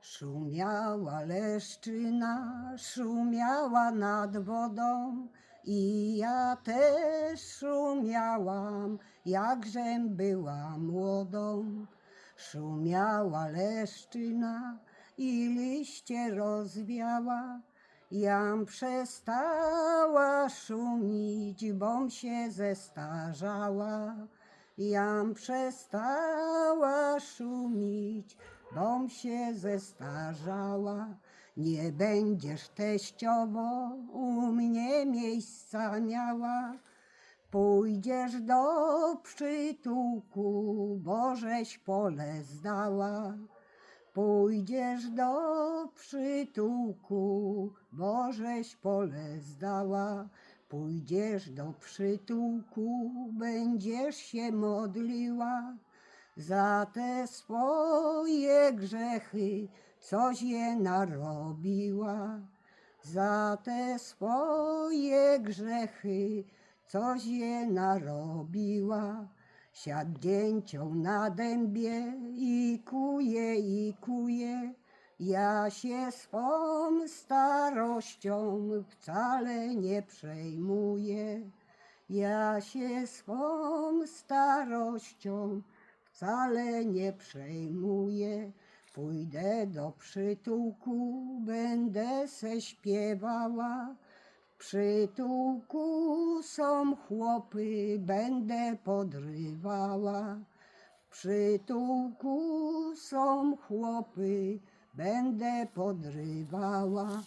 Szumiała leszczyna, szumiała nad wodą i ja też szumiałam, jakżem była młodą. Szumiała leszczyna i liście rozwiała, jam przestała szumić, bom się zestarzała. Jam przestała szumić, bom się zestarzała. Nie będziesz teściowo u mnie miejsca miała. Pójdziesz do przytułku, bożeś pole zdała. Pójdziesz do przytułku, bożeś pole zdała. Pójdziesz do przytułku, będziesz się modliła za te swoje grzechy, coś je narobiła. Za te swoje grzechy, coś je narobiła. Siadnięcią na dębie i kuje, i kuje. Ja się swą starością wcale nie przejmuję. Ja się swą starością wcale nie przejmuję. Pójdę do przytułku, będę se śpiewała. W przytułku są chłopy, będę podrywała. W przytułku są chłopy, będę podrywała.